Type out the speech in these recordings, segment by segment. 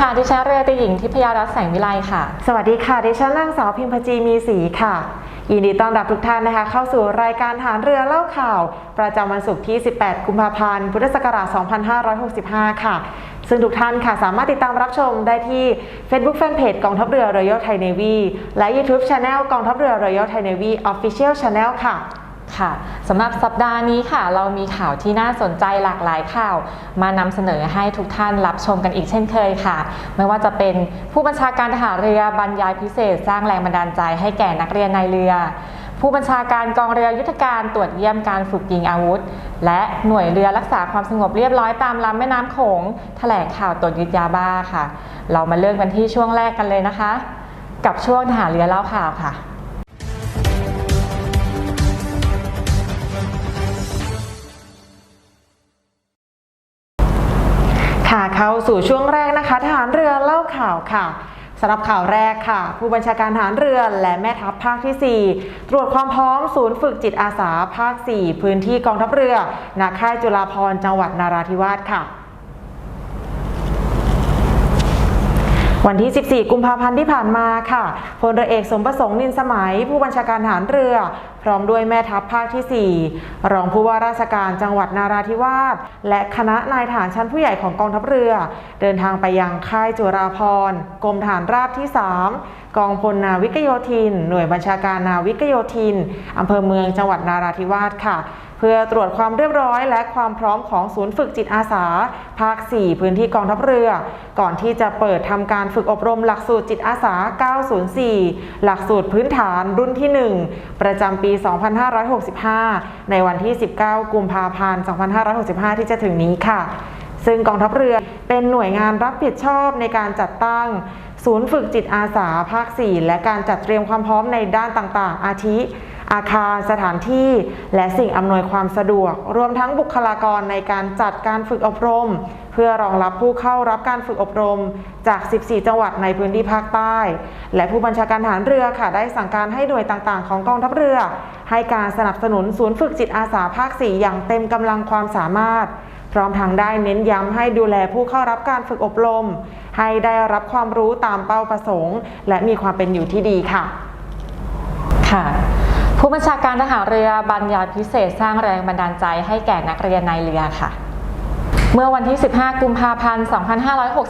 ค่ะ ดิฉันเรือตรีหญิงทิพยารัตน์แสงวิไลค่ะ สวัสดีค่ะ ดิฉันนางสาวพิมพจีมีศรีค่ะ ยินดีต้อนรับทุกท่านนะคะ เข้าสู่รายการฐานเรือเล่าข่าว ประจำวันศุกร์ที่ 18 กุมภาพันธ์ พุทธศักราช 2565 ค่ะ ซึ่งทุกท่านค่ะ สามารถติดตามรับชมได้ที่ Facebook Fanpage กองทัพเรือ Royal Thai Navy และ YouTube Channel กองทัพเรือ Royal Thai Navy Official Channel ค่ะ ค่ะสำหรับสัปดาห์นี้ค่ะ เรามีข่าวที่น่าสนใจหลากหลายข่าว มานำเสนอให้ทุกท่านรับชมกันอีกเช่นเคยค่ะ ไม่ว่าจะเป็นผู้บัญชาการทหารเรือบรรยายพิเศษ สร้างแรงบันดาลใจให้แก่นักเรียนในเรือ ผู้บัญชาการกองเรือยุทธการตรวจเยี่ยมการฝึกยิงอาวุธ และหน่วยเรือรักษาความสงบเรียบร้อยตามลำแม่น้ำโขงแถลงข่าวตรวจยึดยาบ้าค่ะ เรามาเริ่มกันที่ช่วงแรกกันเลยนะคะ กับช่วงทหารเรือเล่าข่าวค่ะ เข้าสู่ช่วงแรกนะคะทหารเรือเล่าข่าวค่ะสำหรับข่าวแรกค่ะ ผู้บัญชาการทหารเรือและแม่ทัพภาคที่ 4 ตรวจความพร้อมศูนย์ฝึกจิตอาสาภาค 4 พื้นที่กองทัพเรือณค่ายจุฬาภรณ์จังหวัดนาราธิวาสค่ะ วันที่ 14 กุมภาพันธ์ที่ผ่านมาค่ะ พลเรือเอกสมประสงค์นินสมัย ผู้บัญชาการทหารเรือ พร้อมด้วยแม่ทัพภาคที่ 4 รองผู้ว่าราชการจังหวัดนาราธิวาส และคณะนายทหารชั้นผู้ใหญ่ของกองทัพเรือ เดินทางไปยังค่ายจุราพรกรมฐานราบที่ 3 กองพลนาวิกโยธิน หน่วยบัญชาการนาวิกโยธินอำเภอเมืองจังหวัดนาราธิวาสค่ะ เพื่อตรวจความเรียบร้อย และความพร้อมของศูนย์ฝึกจิตอาสา ภาค 4 พื้นที่กองทัพเรือ ก่อนที่จะเปิดทำการฝึกอบรมหลักสูตรจิตอาสา 904 หลักสูตรพื้นฐานรุ่นที่ 1 ประจำปี 2565 ในวันที่ 19 กุมภาพันธ์ 2565 ที่จะถึงนี้ค่ะ ซึ่งกองทัพเรือเป็นหน่วยงานรับผิดชอบในการจัดตั้งศูนย์ฝึกจิตอาสาภาค 4 และการจัดเตรียมความพร้อมในด้านต่างๆ อาทิ อาคารสถานที่ และสิ่งอำนวยความสะดวก รวมทั้งบุคลากรในการจัดการฝึกอบรม เพื่อรองรับผู้เข้ารับการฝึกอบรมจาก 14 จังหวัดในพื้นที่ภาคใต้ และผู้บัญชาการทหารเรือค่ะได้สั่งการให้หน่วยต่างๆ ของกองทัพเรือ ให้การสนับสนุนศูนย์ฝึกจิตอาสาภาค 4 อย่างเต็มกำลังความสามารถพร้อมทางได้เน้นย้ำให้ดูแลผู้เข้ารับการฝึกอบรม ให้ได้รับความรู้ตามเป้าประสงค์ และมีความเป็นอยู่ที่ดีค่ะ ค่ะ ผู้บัญชาการทหารเรือบรรยายพิเศษสร้างแรงบันดาลใจให้แก่นักเรียนในเรือค่ะ เมื่อวันที่ 15 กุมภาพันธ์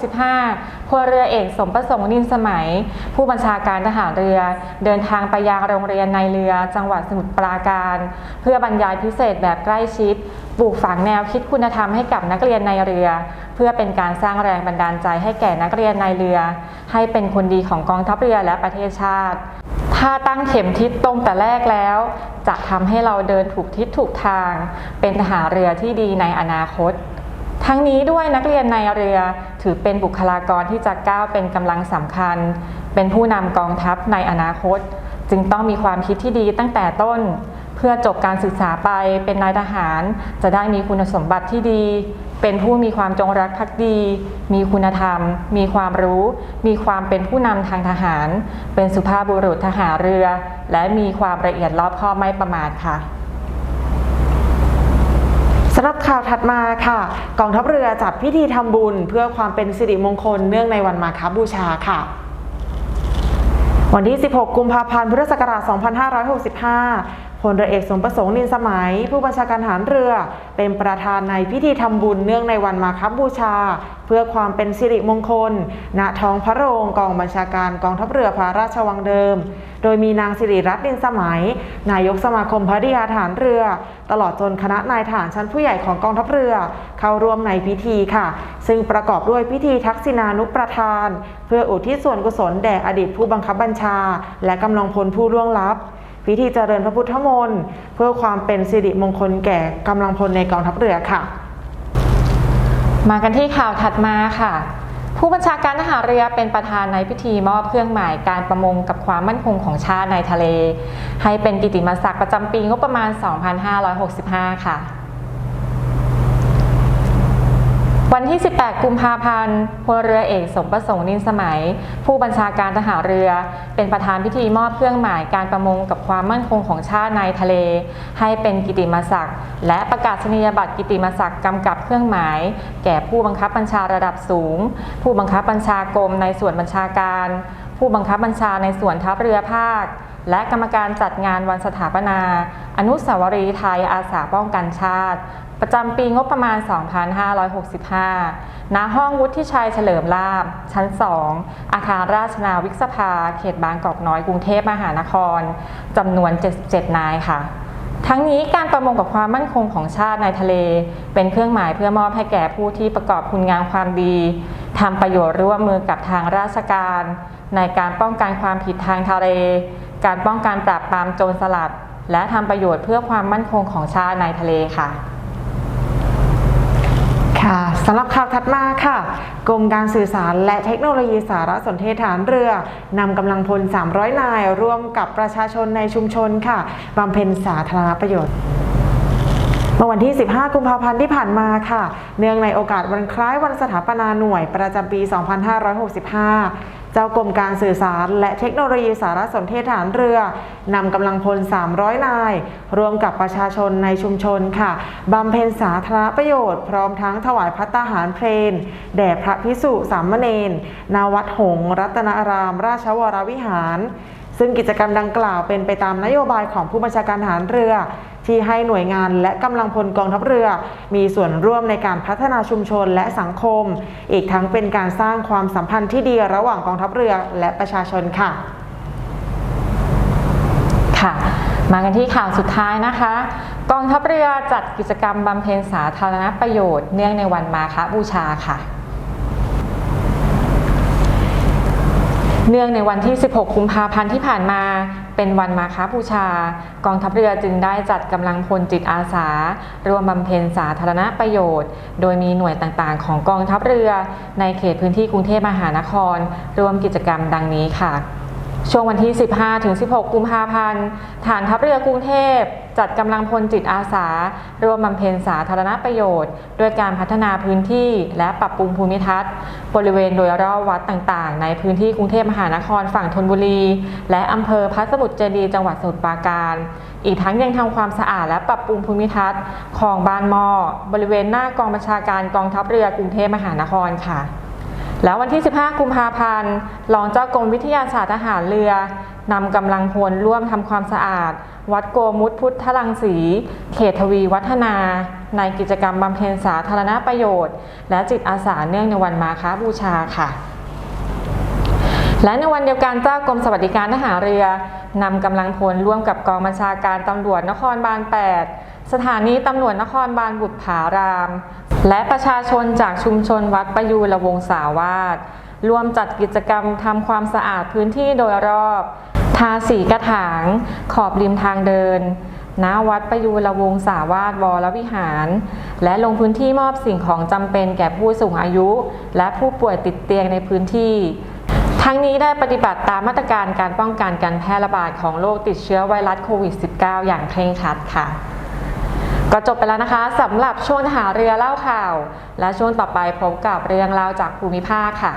2565พลเรือเอกสมประสงค์นินสมัย ผู้บัญชาการทหารเรือ เดินทางไปยังโรงเรียนในเรือจังหวัดสมุทรปราการ เพื่อบรรยายพิเศษแบบใกล้ชิดปลูกฝังแนวคิดคุณธรรมให้กับนักเรียนในเรือ เพื่อเป็นการสร้างแรงบันดาลใจให้แก่นักเรียนในเรือ ให้เป็นคนดีของกองทัพเรือและประเทศชาติ ถ้าตั้งเข็มทิศตรงแต่แรกแล้ว จะทำให้เราเดินถูกทิศถูกทาง เป็นทหารเรือที่ดีในอนาคต ทั้งนี้ด้วยนักเรียนในเรือถือเป็นบุคลากรที่จะก้าวเป็นกำลังสำคัญ เป็นผู้นำกองทัพในอนาคต จึงต้องมีความคิดที่ดีตั้งแต่ต้น เพื่อจบการศึกษาไปเป็นนายทหาร จะได้มีคุณสมบัติที่ดี เป็นผู้มีความจงรักภักดี มีคุณธรรม มีความรู้ มีความเป็นผู้นำทางทหาร เป็นสุภาพบุรุษทหารเรือ และมีความละเอียดรอบคอบไม่ประมาทค่ะสำหรับข่าวถัดมาค่ะ กองทัพเรือจัดพิธีทำบุญ เพื่อความเป็นสิริมงคลเนื่องในวันมาคบูชาค่ะวันที่ 16 กุมภาพันธ์ พุทธศักราช 2565 พลเรือเอกสมประสงค์นินสมัย ผู้บัญชาการทหารเรือ เป็นประธานในพิธีทำบุญเนื่องในวันมาคบูชา เพื่อความเป็นสิริมงคล ณท้องพระโรงกองบัญชาการกองทัพเรือพระราชวังเดิม โดยมีนางสิริรัตน์นินสมัย นายกสมาคมภริยาทหารเรือ ตลอดจนคณะนายทหารชั้นผู้ใหญ่ของกองทัพเรือ เข้าร่วมในพิธีค่ะ ซึ่งประกอบด้วยพิธีทักษิณานุประทาน เพื่ออุทิศส่วนกุศลแด่อดีตผู้บังคับบัญชา และกำลังพลผู้ล่วงลับ พิธีเจริญพระพุทธมนต์เพื่อความเป็นสิริมงคลแก่กำลังพลในกองทัพเรือค่ะ มากันที่ข่าวถัดมาค่ะ ผู้บัญชาการทหารเรือเป็นประธานในพิธีมอบเครื่องหมายการประมงกับความมั่นคงของชาติในทะเล ให้เป็นกิติมศักดิ์ประจำปีงบประมาณ 2565 ค่ะ วันที่ 18 กุมภาพันธ์พลเรือเอกสมประสงค์นินสมัย ผู้บัญชาการทหารเรือ เป็นประธานพิธีมอบเครื่องหมายการประมงกับความมั่นคงของชาติในทะเล ให้เป็นกิติมศักดิ์ และประกาศนียบัตรกิติมศักดิ์กำกับเครื่องหมาย แก่ผู้บังคับบัญชาระดับสูง ผู้บังคับบัญชากรมในส่วนบัญชาการ ผู้บังคับบัญชาในส่วนทัพเรือภาค และกรรมการจัดงานวันสถาปนา อนุสาวรีย์ไทยอาสาป้องกันชาติ ประจำปีงบประมาณ 2565 ณ ห้องวุฒิชัยเฉลิมลาบ ชั้น 2 อาคารราชนาวิกสภา เขตบางกอกน้อย กรุงเทพมหานคร จำนวน 77 นายค่ะ ทั้งนี้การประมงกับความมั่นคงของชาติในทะเล เป็นเครื่องหมายเพื่อมอบให้แก่ผู้ที่ประกอบคุณงามความดีทำประโยชน์ร่วมมือกับทางราชการ ในการป้องกันความผิดทางทะเล การป้องกันปราบปรามโจรสลัด และทำประโยชน์เพื่อความมั่นคงของชาติในทะเลค่ะค่ะ สำหรับข่าวถัดมาค่ะ กรมการสื่อสารและเทคโนโลยีสารสนเทศฐานเรือนำกำลังพล 300 นาย ร่วมกับประชาชนในชุมชนค่ะบำเพ็ญสาธารณประโยชน์เมื่อวันที่ 15 กุมภาพันธ์ที่ผ่านมาค่ะ เนื่องในโอกาสวันคล้ายวันสถาปนาหน่วยประจำปี 2565 เจ้ากรมการสื่อสารและเทคโนโลยีสารสนเทศฐานเรือนำกำลังพล 300 นาย รวมกับประชาชนในชุมชนค่ะบำเพ็ญสาธารณประโยชน์ พร้อมทั้งถวายพัตตาหารเพลนแด่พระพิสุสามเณรนาวัดหงรัตนาราม ราชวรวิหาร ซึ่งกิจกรรมดังกล่าวเป็นไปตามนโยบายของผู้บัญชาการทหารเรือ ที่ให้หน่วยงานและกำลังพลกองทัพเรือ มีส่วนร่วมในการพัฒนาชุมชนและสังคม อีกทั้งเป็นการสร้างความสัมพันธ์ที่ดีระหว่างกองทัพเรือและประชาชนค่ะ ค่ะ มากันที่ข่าวสุดท้ายนะคะกองทัพเรือจัดกิจกรรมบำเพ็ญสาธารณประโยชน์เนื่องในวันมาฆบูชาค่ะ เนื่องในวันที่ 16 กุมภาพันธ์ที่ผ่านมา เป็นวันมาฆบูชา กองทัพเรือจึงได้จัดกำลังพลจิตอาสา ร่วมบำเพ็ญสาธารณประโยชน์ โดยมีหน่วยต่างๆ ของกองทัพเรือ ในเขตพื้นที่กรุงเทพมหานคร ร่วมกิจกรรมดังนี้ค่ะ ช่วงวันที่ 15ถึง16 กุมภาพันธ์ ฐานทัพเรือกรุงเทพ จัดกำลังพลจิตอาสา ร่วมบำเพ็ญสาธารณประโยชน์ ด้วยการพัฒนาพื้นที่และปรับปรุงภูมิทัศน์ บริเวณโดยรอบวัดต่างๆ ในพื้นที่กรุงเทพมหานครฝั่งธนบุรี และอำเภอพระสมุทรเจดีจังหวัดสมุทรปราการ อีกทั้งยังทำความสะอาดและปรับปรุงภูมิทัศน์คลองบานหมอบริเวณหน้ากองบัญชาการกองทัพเรือกรุงเทพมหานครค่ะแล้ววันที่ 15 กุมภาพันธ์ รองเจ้ากรมวิทยาศาสตร์ทหารเรือนำกำลังพลร่วมทำความสะอาด วัดโกมุตพุทธลังสี เขตทวีวัฒนา ในกิจกรรมบำเพ็ญสาธารณประโยชน์ และจิตอาสาเนื่องในวันมาฆบูชาค่ะ และในวันเดียวกันเจ้ากรมสวัสดิการทหารเรือนำกำลังพลร่วมกับกองบัญชาการตำรวจนครบาล 8 สถานีตำรวจนครบาลบุตรผาราม และประชาชนจากชุมชนวัดประยูรวงศาวาสร่วมจัดกิจกรรมทำความสะอาดพื้นที่โดยรอบ ทาสีกระถาง ขอบริมทางเดินณวัดประยูรวงศาวาสวรวิหาร และลงพื้นที่มอบสิ่งของจำเป็นแก่ผู้สูงอายุ และผู้ป่วยติดเตียงในพื้นที่ ทั้งนี้ได้ปฏิบัติตามมาตรการการป้องกันการแพร่ระบาดของโรคติดเชื้อไวรัสโควิด -19 อย่างเคร่งครัดค่ะ ก็จบไปแล้วนะคะสำหรับช่วงหาเรือเล่าข่าว และช่วงต่อไปพบกับเรื่องเล่าจากภูมิภาคค่ะ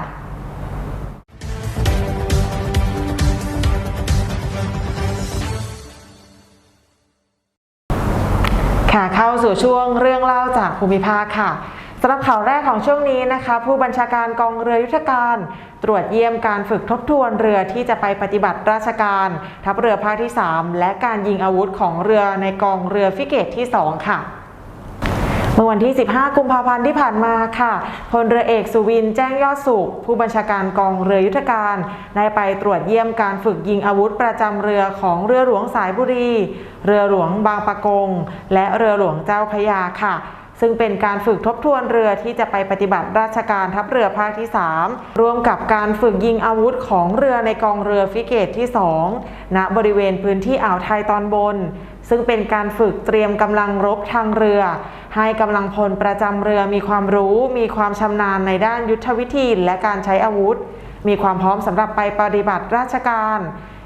เข้าสู่ช่วงเรื่องเล่าจากภูมิภาคค่ะสำหรับข่าวแรกของช่วงนี้นะคะ ผู้บัญชาการกองเรือยุทธการ ตรวจเยี่ยมการฝึกทบทวนเรือที่จะไปปฏิบัติราชการ ทัพเรือภาคที่ 3 และการยิงอาวุธของเรือในกองเรือฟิเกตที่ 2 ค่ะ มื่อวันที่ 15 กุมภาพันธ์ที่ผ่านมาค่ะ พลเรือเอกสุวินแจ้งยอดสุข ผู้บัญชาการกองเรือยุทธการ ได้ไปตรวจเยี่ยมการฝึกยิงอาวุธประจำเรือของเรือหลวงสายบุรี เรือหลวงบางปะกง และเรือหลวงเจ้าพยาค่ะซึ่งเป็นการฝึกทบทวนเรือที่จะไปปฏิบัติราชการทัพเรือภาคที่ 3 ร่วมกับการฝึกยิงอาวุธของเรือในกองเรือฟิเกตที่ 2 ณ บริเวณพื้นที่อ่าวไทยตอนบน ซึ่งเป็นการฝึกเตรียมกำลังรบทางเรือ ให้กำลังพลประจำเรือมีความรู้ มีความชำนาญในด้านยุทธวิธีและการใช้อาวุธ มีความพร้อมสำหรับไปปฏิบัติราชการ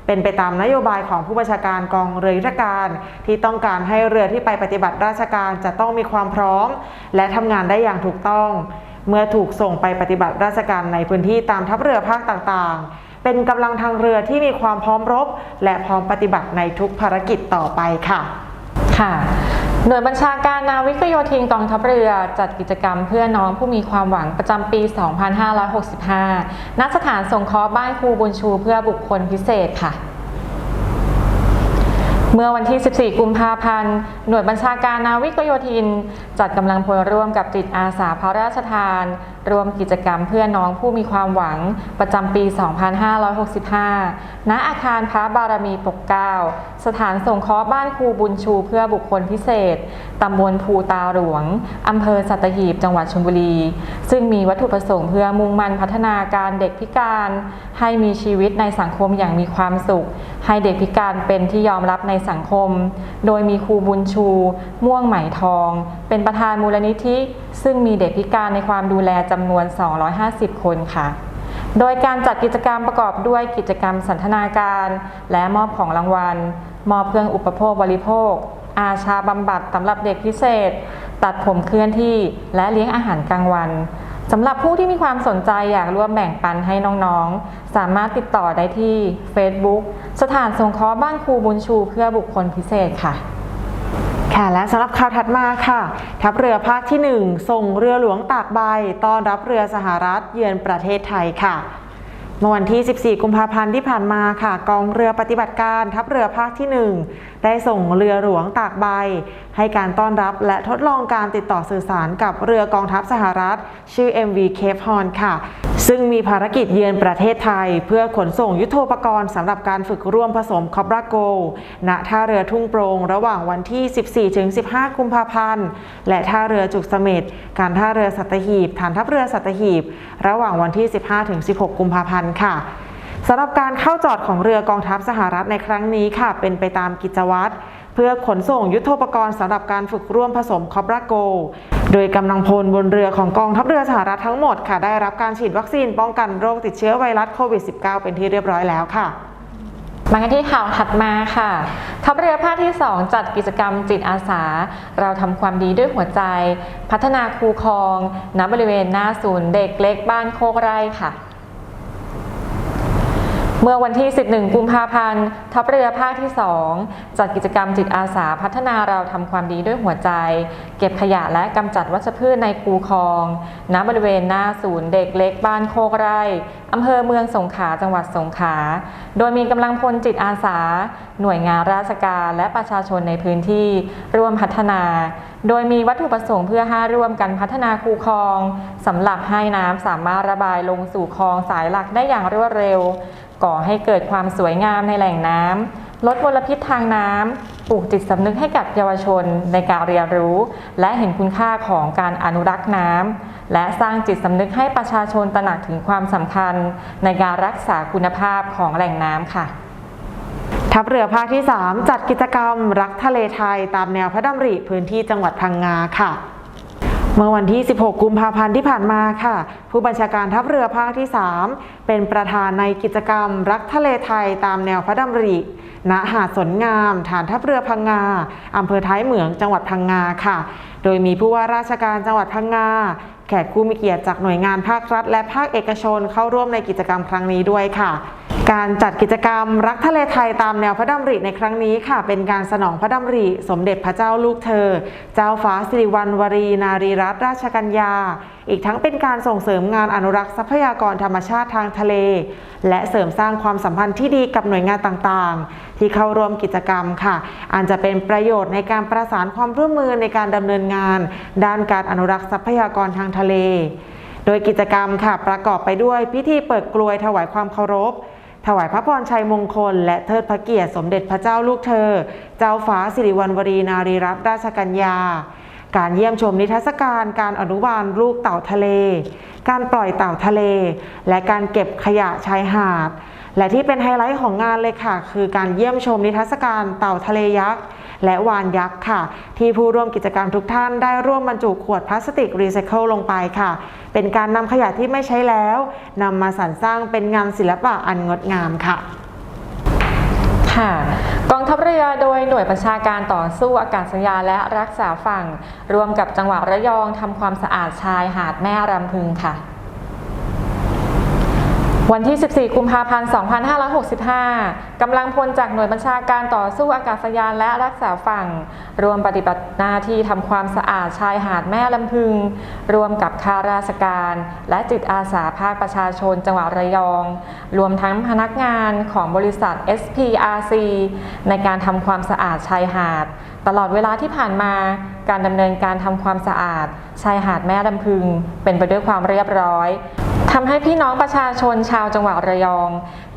เป็นไปตามนโยบายของผู้บัญชาการกองเรือยุทธการ ที่ต้องการให้เรือที่ไปปฏิบัติราชการจะต้องมีความพร้อม และทำงานได้อย่างถูกต้อง เมื่อถูกส่งไปปฏิบัติราชการในพื้นที่ตามทัพเรือภาคต่างๆ เป็นกำลังทางเรือที่มีความพร้อมรบ และพร้อมปฏิบัติในทุกภารกิจต่อไปค่ะ ค่ะ หน่วยบัญชาการนาวิกโยธินกองทัพเรือจัดกิจกรรมเพื่อน้องผู้มีความหวังประจำปี 2565 ณ สถานสงเคราะห์บ้านครูบุญชูเพื่อบุคคลพิเศษค่ะเมื่อวันที่ 14 กุมภาพันธ์ หน่วยบัญชาการนาวิกโยธิน จัดกำลังพลร่วมกับจิตอาสาพระราชทาน รวมกิจกรรมเพื่อน้องผู้มีความหวังประจำปี 2565 ณ อาคารพระบารมีปกเก้า สถานสงเคราะห์บ้านครูบุญชูเพื่อบุคคลพิเศษ ตำบลภูตาหลวง อำเภอสัตหีบ จังหวัดชลบุรี ซึ่งมีวัตถุประสงค์เพื่อมุ่งมั่นพัฒนาการเด็กพิการ ให้มีชีวิตในสังคมอย่างมีความสุข ให้เด็กพิการเป็นที่ยอมรับในสังคม โดยมีครูบุญชู ม่วงไหมทอง เป็นประธานมูลนิธิ ซึ่งมีเด็กพิการในความดูแลจจำนวน 250 คนค่ะ โดยการจัดกิจกรรมประกอบด้วยกิจกรรมสันทนาการ และมอบของรางวัล มอบเครื่องอุปโภคบริโภค อาชาบำบัดสำหรับเด็กพิเศษ ตัดผมเคลื่อนที่และเลี้ยงอาหารกลางวันสำหรับผู้ที่มีความสนใจอยากร่วมแบ่งปันให้น้องๆ สามารถติดต่อได้ที่ Facebook สถานสงเคราะห์บ้านครูบุญชูเพื่อบุคคลพิเศษค่ะ ค่ะและสำหรับข่าวถัดมาค่ะ ทัพเรือภาคที่ 1 ส่งเรือหลวงตากใบต้อนรับเรือสหรัฐเยือนประเทศไทยค่ะ มื่อวันที่ 14 กุมภาพันธ์ที่ผ่านมาค่ะ กองเรือปฏิบัติการทัพเรือภาคที่ 1 ได้ส่งเรือหลวงตากใบ ให้การต้อนรับและทดลองการติดต่อสื่อสารกับเรือกองทัพสหรัฐ ชื่อ MV Cape Horn ค่ะ ซึ่งมีภารกิจเยือนประเทศไทย เพื่อขนส่งยุทโธปกรณ์สำหรับการฝึกร่วมผสมคอบราโกณท่าเรือทุ่งโปรงระหว่างวันที่ 14-15 กุมภาพันธ์ และท่าเรือจุกเสม็ดการท่าเรือสัตหีบฐานทัพเรือสัตหีบ ระหว่างวันที่ 15-16 กุมภาพันธ์ค่ะสำหรับการเข้าจอดของเรือกองทัพสหรัฐในครั้งนี้ค่ะ เป็นไปตามกิจวัตร เพื่อขนส่งยุทโธปกรณ์สำหรับการฝึกร่วมผสมคอบราโก โดยกำลังพลบนเรือของกองทัพเรือสหรัฐทั้งหมดค่ะ ได้รับการฉีดวัคซีนป้องกันโรคติดเชื้อไวรัสโควิด -19 เป็นที่เรียบร้อยแล้วค่ะมากันที่ข่าวถัดมาค่ะ ทัพเรือภาคที่ 2 จัดกิจกรรมจิตอาสา เราทำความดีด้วยหัวใจ พัฒนาคูคลองณบริเวณหน้าศูนย์เด็กเล็กบ้านโคกไร่ค่ะ เมื่อวันที่ 11 กุมภาพันธ์ ทัพเรือภาคที่ 2 จัดกิจกรรมจิตอาสาพัฒนาเราทำความดีด้วยหัวใจ เก็บขยะและกำจัดวัชพืชในคูคลองณบริเวณหน้าศูนย์เด็กเล็กบ้านโคกไร่อำเภอเมืองสงขลาจังหวัดสงขลาโดยมีกำลังพลจิตอาสา หน่วยงานราชการและประชาชนในพื้นที่ร่วมพัฒนา โดยมีวัตถุประสงค์เพื่อให้ร่วมกันพัฒนาคูคลองสำหรับให้น้ำสามารถระบายลงสู่คลองสายหลักได้อย่างรวดเร็ว ก่อให้เกิดความสวยงามในแหล่งน้ำลดมลพิษทางน้ำปลูกจิตสำนึกให้กับเยาวชนในการเรียนรู้ และเห็นคุณค่าของการอนุรักษ์น้ำและสร้างจิตสำนึกให้ประชาชนตระหนักถึงความสำคัญ ในการรักษาคุณภาพของแหล่งน้ำค่ะทัพเรือภาคที่ 3 จัดกิจกรรมรักทะเลไทยตามแนวพระดำริพื้นที่จังหวัดพังงาค่ะ เมื่อวันที่ 16 กุมภาพันธ์ที่ผ่านมาค่ะ ผู้บัญชาการทัพเรือภาคที่ 3 เป็นประธานในกิจกรรมรักทะเลไทยตามแนวพระดำริ ณ หาดสนงาม ฐานทัพเรือพังงา อำเภอท้ายเหมือง จังหวัดพังงาค่ะ โดยมีผู้ว่าราชการจังหวัดพังงา แขกผู้มีเกียรติจากหน่วยงานภาครัฐ และภาคเอกชนเข้าร่วมในกิจกรรมครั้งนี้ด้วยค่ะ การจัดกิจกรรมรักทะเลไทยตามแนวพระดำริในครั้งนี้ค่ะ เป็นการสนองพระดำริ สมเด็จพระเจ้าลูกเธอ เจ้าฟ้าสิริวัณวรีนารีรัตนราชกัญญา อีกทั้งเป็นการส่งเสริมงานอนุรักษ์ทรัพยากรธรรมชาติทางทะเล และเสริมสร้างความสัมพันธ์ที่ดีกับหน่วยงานต่างๆ ที่เข้าร่วมกิจกรรมค่ะอันจะเป็นประโยชน์ในการประสานความร่วมมือในการดำเนินงาน ด้านการอนุรักษ์ทรัพยากรทางทะเล โดยกิจกรรมค่ะประกอบไปด้วยพิธีเปิดกลวยถวายความเคารพ ถวายพระพรชัยมงคล และเทิดพระเกียรติสมเด็จพระเจ้าลูกเธอ เจ้าฟ้าสิริวัณวรีนารีรัตนราชกัญญา การเยี่ยมชมนิทรรศการการอนุบาลลูกเต่าทะเล การปล่อยเต่าทะเล และการเก็บขยะชายหาด และที่เป็นไฮไลท์ของงานเลยค่ะ คือการเยี่ยมชมนิทรรศการเต่าทะเลยักษ์ และวานยักษ์ค่ะ ที่ผู้ร่วมกิจกรรมทุกท่านได้ร่วมบรรจุขวดพลาสติกรีไซเคิลลงไปค่ะ เป็นการนำขยะที่ไม่ใช้แล้วนำมาสรรสร้างเป็นงานศิลปะอันงดงามค่ะค่ะกองทัพเรือโดยหน่วยบัญชาการต่อสู้อากาศยานและรักษาฝั่ง รวมกับจังหวัดระยองทำความสะอาดชายหาดแม่รำพึงค่ะ วันที่ 14 กุมภาพันธ์ 2565 กำลังพลจากหน่วยบัญชาการต่อสู้อากาศยานและรักษาฝั่ง รวมปฏิบัติหน้าที่ทำความสะอาดชายหาดแม่ลำพึง รวมกับข้าราชการ และจิตอาสาภาคประชาชนจังหวัดระยอง รวมทั้งพนักงานของบริษัท SPRC ในการทำความสะอาดชายหาด ตลอดเวลาที่ผ่านมาการดำเนินการทำความสะอาด ชายหาดแม่ลำพึง เป็นไปด้วยความเรียบร้อย ทำให้พี่น้องประชาชนชาวจังหวัดระยอง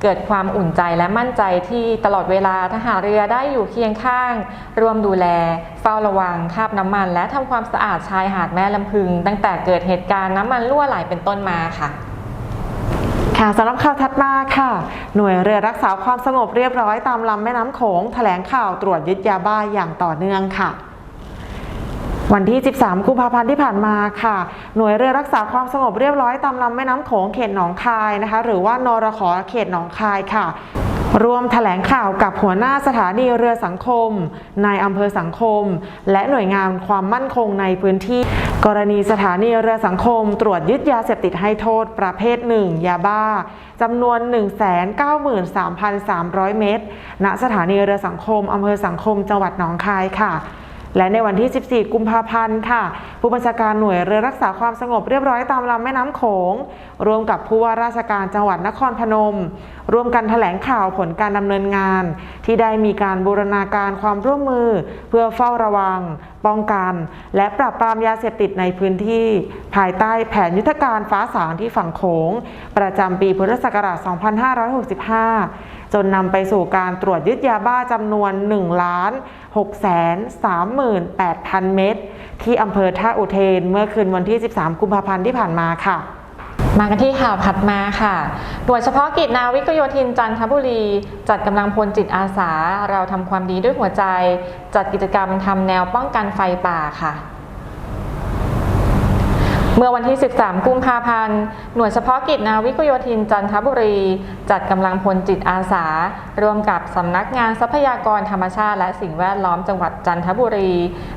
เกิดความอุ่นใจและมั่นใจที่ตลอดเวลาทหารเรือได้อยู่เคียงข้าง ร่วมดูแล เฝ้าระวังคาบน้ำมัน และทำความสะอาดชายหาดแม่ลำพึง ตั้งแต่เกิดเหตุการณ์น้ำมันรั่วไหลเป็นต้นมาค่ะค่ะสำหรับข่าวถัดมาค่ะ หน่วยเรือรักษาความสงบเรียบร้อยตามลำแม่น้ำโขงแถลงข่าวตรวจยึดยาบ้าอย่างต่อเนื่องค่ะ วันที่ 13 กุมภาพันธ์ที่ผ่านมาค่ะ หน่วยเรือรักษาความสงบเรียบร้อยตามลำแม่น้ำโขงเขตหนองคายนะคะ หรือว่านรขอเขตหนองคายค่ะรวมแถลงข่าวกับหัวหน้าสถานีเรือสังคม นายอำเภอสังคม และหน่วยงานความมั่นคงในพื้นที่ กรณีสถานีเรือสังคม ตรวจยึดยาเสพติดให้โทษประเภทหนึ่งยาบ้าจำนวน 193,300 เม็ดณสถานีเรือสังคมอำเภอสังคมจังหวัดหนองคายค่ะ และในวันที่ 14 กุมภาพันธ์ค่ะ ผู้บัญชาการหน่วยเรือรักษาความสงบเรียบร้อยตามลำแม่น้ำโขงร่วมกับผู้ว่าราชการจังหวัดนครพนม ร่วมกันแถลงข่าวผลการดำเนินงาน ที่ได้มีการบูรณาการความร่วมมือ เพื่อเฝ้าระวัง ป้องกัน และปราบปรามยาเสพติดในพื้นที่ ภายใต้แผนยุทธการฟ้าสางที่ฝั่งโขง ประจำปีพุทธศักราช 2565 จนนำไปสู่การตรวจยึดยาบ้าจำนวน1ล้าน6 3 8 0 0 0 เม็ดที่อำเภอท่าอุเทนเมื่อคืนวันที่ 13 กุมภาพันธ์ที่ผ่านมาค่ะมากันที่ข่าวถัดมาค่ะ หน่วยเฉพาะกิจนาวิกโยธินจันทบุรี จัดกำลังพลจิตอาสา เราทำความดีด้วยหัวใจ จัดกิจกรรมทำแนวป้องกันไฟป่าค่ะ เมื่อวันที่ 13 กุมภาพันธ์ หน่วยเฉพาะกิจนาวิกโยธินจันทบุรี จัดกำลังพลจิตอาสา ร่วมกับสำนักงานทรัพยากรธรรมชาติ และสิ่งแวดล้อมจังหวัดจันทบุรี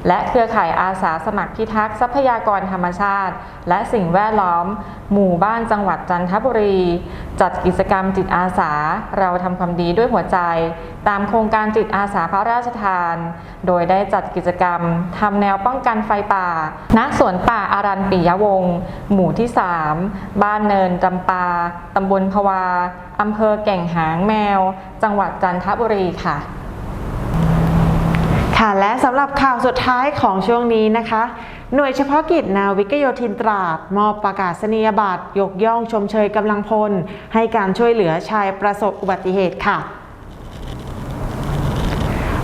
และเครือข่ายอาสาสมัครพิทักษ์ทรัพยากรธรรมชาติ และสิ่งแวดล้อม หมู่บ้านจังหวัดจันทบุรี จัดกิจกรรมจิตอาสา เราทำความดีด้วยหัวใจตามโครงการจิตอาสาพระราชทาน โดยได้จัดกิจกรรมทำแนวป้องกันไฟป่า ณ สวนป่าอารันปิยวงศ์หมู่ที่ 3 บ้านเนินจำปาตำบลพวาอำเภอแก่งหางแมว จังหวัดจันทบุรีค่ะค่ะและสำหรับข่าวสุดท้ายของช่วงนี้นะคะ หน่วยเฉพาะกิจนาวิกโยธินตราด มอบประกาศนียบัตรยกย่องชมเชยกำลังพล ให้การช่วยเหลือชายประสบอุบัติเหตุค่ะ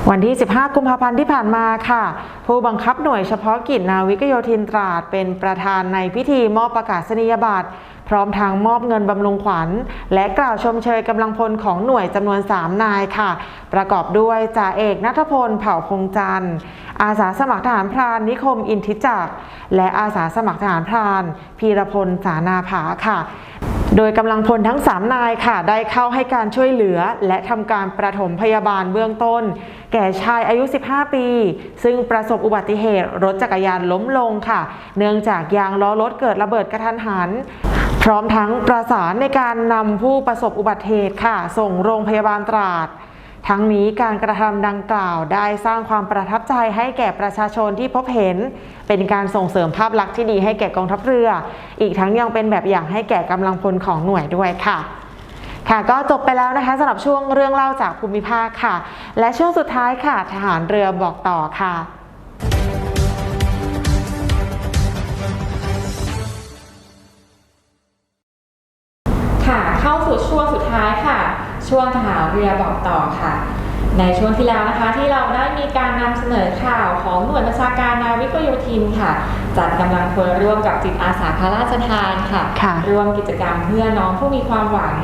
วันที่ 15 กุมภาพันธ์ที่ผ่านมาค่ะ ผู้บังคับหน่วยเฉพาะกิจนาวิกโยธินตราดเป็นประธานในพิธีมอบประกาศนียบัตรพร้อมทางมอบเงินบำรุงขวัญ และกล่าวชมเชยกำลังพลของหน่วยจำนวน 3 นายค่ะ ประกอบด้วยจ่าเอกนัทพลเผ่าพงจันทร์ อาสาสมัครทหารพรานนิคมอินทิจักและอาสาสมัครทหารพรานพีรพลสานาผาค่ะ โดยกำลังพลทั้ง 3 นายค่ะ ได้เข้าให้การช่วยเหลือ และทำการประถมพยาบาลเบื้องต้น แก่ชายอายุ 15 ปี ซึ่งประสบอุบัติเหตุรถจักรยานล้มลงค่ะ เนื่องจากยางล้อรถเกิดระเบิดกระทันหันพร้อมทั้งประสานในการนำผู้ประสบอุบัติเหตุค่ะ ส่งโรงพยาบาลตราด ทั้งนี้การกระทำดังกล่าวได้สร้างความประทับใจให้แก่ประชาชนที่พบเห็น เป็นการส่งเสริมภาพลักษณ์ที่ดีให้แก่กองทัพเรือ อีกทั้งยังเป็นแบบอย่างให้แก่กำลังพลของหน่วยด้วยค่ะค่ะก็จบไปแล้วนะคะสำหรับช่วงเรื่องเล่าจากภูมิภาคค่ะ และช่วงสุดท้ายค่ะทหารเรือบอกต่อค่ะค่ะเข้าสู่ช่วงสุดท้ายค่ะ ช่วงทหารเรือบอกต่อค่ะ ในช่วงที่แล้วนะคะที่เราได้มีการนำเสนอข่าวของหน่วยบัญชาการนาวิกโยธินค่ะ จัดกำลังพลร่วมกับจิตอาสาพระราชทานค่ะค่ะร่วมกิจกรรมเพื่อน้องผู้มีความหวัง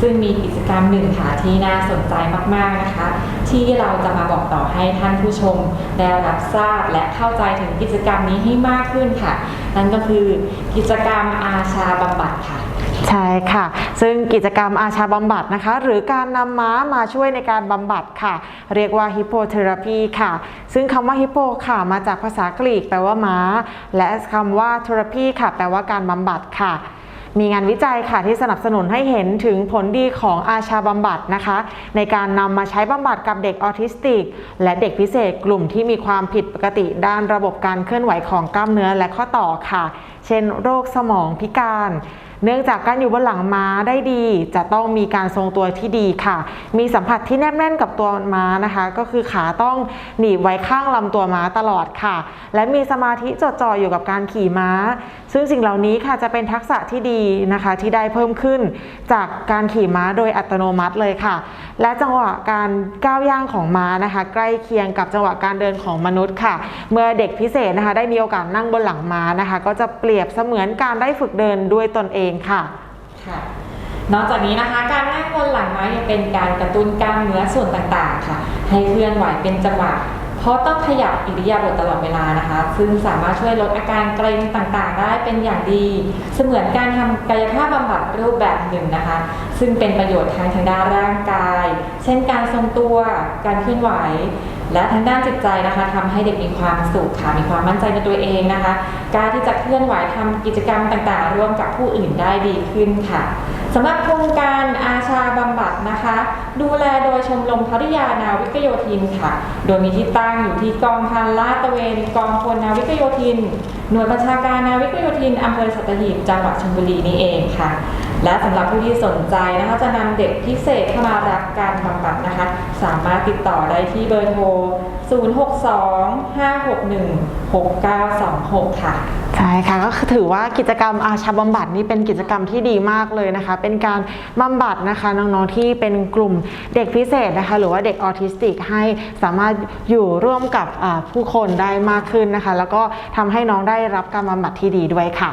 ซึ่งมีกิจกรรมหนึ่งค่ะที่น่าสนใจมากๆนะคะ ที่เราจะมาบอกต่อให้ท่านผู้ชมได้รับทราบและเข้าใจถึงกิจกรรมนี้ให้มากขึ้นค่ะ นั่นก็คือกิจกรรมอาชาบำบัดค่ะ ใช่ค่ะ ซึ่งกิจกรรมอาชาบำบัดนะคะ หรือการนำม้ามาช่วยในการบำบัดค่ะ เรียกว่าฮิปโปเทอราพีค่ะ ซึ่งคำว่าฮิปโปค่ะ มาจากภาษากรีกแปลว่าม้า และคำว่าเทอราพีค่ะ แปลว่าการบำบัดค่ะมีงานวิจัยค่ะที่สนับสนุนให้เห็นถึงผลดีของอาชาบำบัดนะคะ ในการนำมาใช้บำบัดกับเด็กออทิสติก และเด็กพิเศษกลุ่มที่มีความผิดปกติด้านระบบการเคลื่อนไหวของกล้ามเนื้อและข้อต่อค่ะ เช่น โรคสมองพิการ เนื่องจากการอยู่บนหลังม้าได้ดี จะต้องมีการทรงตัวที่ดีค่ะ มีสัมผัสที่แนบแน่นกับตัวม้านะคะ ก็คือขาต้องหนีบไว้ข้างลำตัวม้าตลอดค่ะ และมีสมาธิจดจ่ออยู่กับการขี่ม้า ซึ่งสิ่งเหล่านี้ค่ะจะเป็นทักษะที่ดีนะคะที่ได้เพิ่มขึ้น จากการขี่ม้าโดยอัตโนมัติเลยค่ะ และจังหวะการก้าวย่างของม้านะคะ ใกล้เคียงกับจังหวะการเดินของมนุษย์ค่ะ เมื่อเด็กพิเศษนะคะ ได้มีโอกาสนั่งบนหลังม้านะคะ ก็จะเปรียบเสมือนการได้ฝึกเดินด้วยตนเองค่ะ ค่ะ นอกจากนี้นะคะ การนั่งบนหลังม้ายังเป็นการกระตุ้นกล้ามเนื้อส่วนต่างๆ ค่ะ ให้เคลื่อนไหวเป็นจังหวะเพราะต้องขยับอิริยาบถตลอดเวลานะคะ ซึ่งสามารถช่วยลดอาการเกร็งต่างๆ ได้เป็นอย่างดี เสมือนการทำกายภาพบำบัดรูปแบบหนึ่งนะคะ ซึ่งเป็นประโยชน์ทางทางด้านร่างกาย เช่นการทรงตัว การเคลื่อนไหวและทางด้านจิตใจนะคะทำให้เด็กมีความสุขค่ะมีความมั่นใจในตัวเองนะคะกล้ารที่จะเคลื่อนไหวทำกิจกรรมต่างๆ ร่วมกับผู้อื่นได้ดีขึ้นค่ะสำหรับโครงการอาชาบำบัดนะคะ ดูแลโดยชมรมภริยานาวิกโยธินค่ะ โดยมีที่ตั้งอยู่ที่กองพันลาดตะเวนกองพลนาวิกโยธิน หน่วยบัญชาการนาวิกโยธินอำเภอสัตหีบจังหวัดชลบุรีนี่เองค่ะ และสำหรับผู้ที่สนใจนะคะจะนำเด็กพิเศษเข้ามารับการบำบัดนะคะ สามารถติดต่อได้ที่เบอร์โทร 062-561-6926 ค่ะ ใช่ค่ะก็คือถือว่ากิจกรรมอาชาบำบัดนี่เป็นกิจกรรมที่ดีมากเลยนะคะ เป็นการบำบัดนะคะน้องๆที่เป็นกลุ่มเด็กพิเศษนะคะ หรือว่าเด็กออทิสติกให้สามารถอยู่ร่วมกับอ่าผู้คนได้มากขึ้นนะคะ แล้วก็ทำให้น้องได้รับการบำบัดที่ดีด้วยค่ะ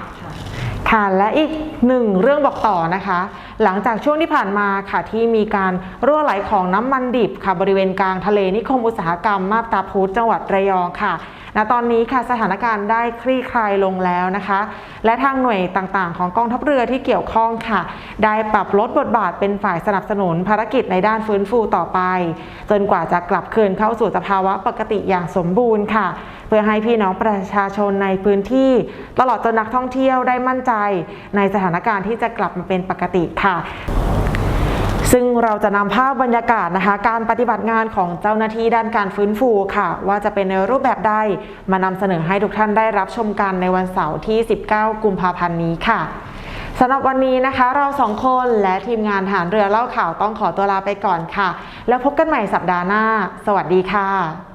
ค่ะและอีกหนึ่งเรื่องบอกต่อนะคะ หลังจากช่วงที่ผ่านมาค่ะที่มีการรั่วไหลของน้ำมันดิบค่ะบริเวณกลางทะเลนิคมอุตสาหกรรมมาบตาพุธจังหวัดระยองค่ะ ณตอนนี้ค่ะสถานการณ์ได้คลี่คลายลงแล้วนะคะ และทางหน่วยต่างๆ ของกองทัพเรือที่เกี่ยวข้องค่ะ ได้ปรับลดบทบาทเป็นฝ่ายสนับสนุนภารกิจในด้านฟื้นฟูต่อไป จนกว่าจะกลับคืนเข้าสู่สภาวะปกติอย่างสมบูรณ์ค่ะ เพื่อให้พี่น้องประชาชนในพื้นที่ ตลอดจนนักท่องเที่ยวได้มั่นใจ ในสถานการณ์ที่จะกลับมาเป็นปกติค่ะ ซึ่งเราจะนำภาพบรรยากาศนะคะ การปฏิบัติงานของเจ้าหน้าที่ด้านการฟื้นฟูค่ะ ว่าจะเป็นในรูปแบบใดมานำเสนอให้ทุกท่านได้รับชมกันในวันเสาร์ที่ 19 กุมภาพันธ์นี้ค่ะสำหรับวันนี้นะคะ เราสองคนและทีมงานฐานเรือเล่าข่าวต้องขอตัวลาไปก่อนค่ะ แล้วพบกันใหม่สัปดาห์หน้า สวัสดีค่ะ